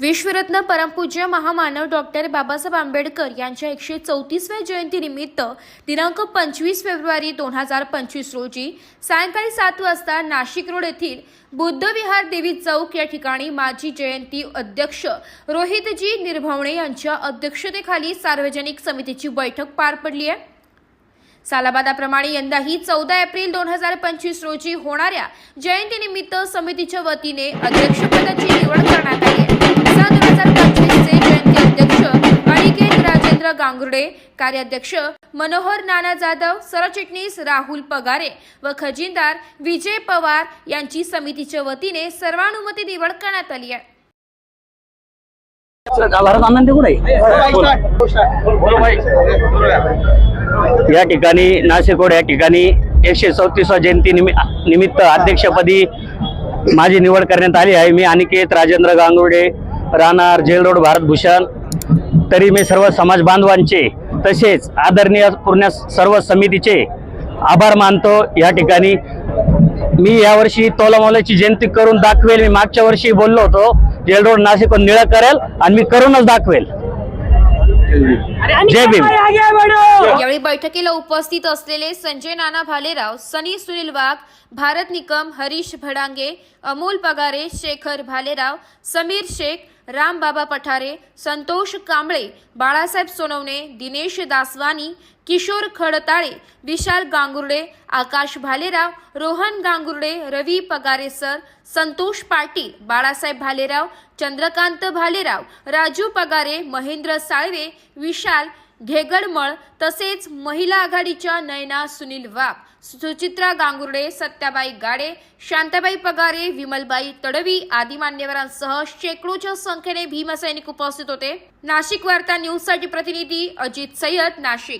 विश्वरत्न परमपूज्य महामानव डॉक्टर बाबासाहेब आंबेडकर यांच्या एकशे चौतीसव्या जयंतीनिमित्त दिनांक पंचवीस फेब्रुवारी दोन हजार पंचवीस रोजी सायंकाळी सात वाजता नाशिक रोड येथील बुद्ध विहार देवी चौक या ठिकाणी माजी जयंती अध्यक्ष रोहितजी निर्भवणे यांच्या अध्यक्षतेखाली सार्वजनिक समितीची बैठक पार पडली आहे. सालाबादाप्रमाणे यंदाही चौदा एप्रिल दोन हजार पंचवीस रोजी होणाऱ्या जयंतीनिमित्त समितीच्या वतीने अध्यक्षपदाची निवड करण्यात आली आहे. सन दोन हजार पंचवीसचे जयंती अध्यक्ष अनिकेत राजेंद्र गांगुर्डे कार्याध्यक्ष मनोहर नाना जाधव सरचिटणीस राहुल पगारे व खजिनदार विजय पवार यांची समितीच्या वतीने सर्वानुमती निवड करण्यात आली आहे. या ठिकाणी नाशिकोड या ठिकाणी एकशे चौतीसवा जयंती निमित्त अध्यक्षपदी माझी निवड करण्यात आली आहे. मी अनिकेत राजेंद्र गांगुर्डे राहणार जेल रोड भारतभूषण तरी मी सर्व समाज बांधवांचे तसेच आदरणीय पूर्ण सर्व समितीचे आभार मानतो. या ठिकाणी मी यावर्षी तोलामोलाची जयंती करून दाखवेल. मी मागच्या वर्षी बोललो होतो जेल रोड नाशिक निळं करेल आणि मी करूनच दाखवेल. जय भीम. यावेळी बैठकीला उपस्थित असलेले संजय नाना भालेराव सनी सुनील वाघ भारत निकम हरीश भडांगे अमोल पगारे शेखर भालेराव समीर शेख रामबाबा पठारे संतोष कांबळे बाळासाहेब सोनवणे दिनेश दासवानी किशोर खडताळे विशाल गांगुर्डे आकाश भालेराव रोहन गांगुर्डे रवी पगारे सर संतोष पाटील बाळासाहेब भालेराव चंद्रकांत भालेराव राजू पगारे महेंद्र साळवे विशाल घेगडमळ तसेच महिला आघाडीच्या नयना सुनील वाघ. सुचित्रा गांगुर्डे सत्याबाई गाडे शांताबाई पगारे विमलबाई तडवी आदी मान्यवरांसह शेकडोच्या संख्येने भीमसैनिक उपस्थित होते. नाशिक वार्ता न्यूजसाठी प्रतिनिधी अजित सय्यद नाशिक.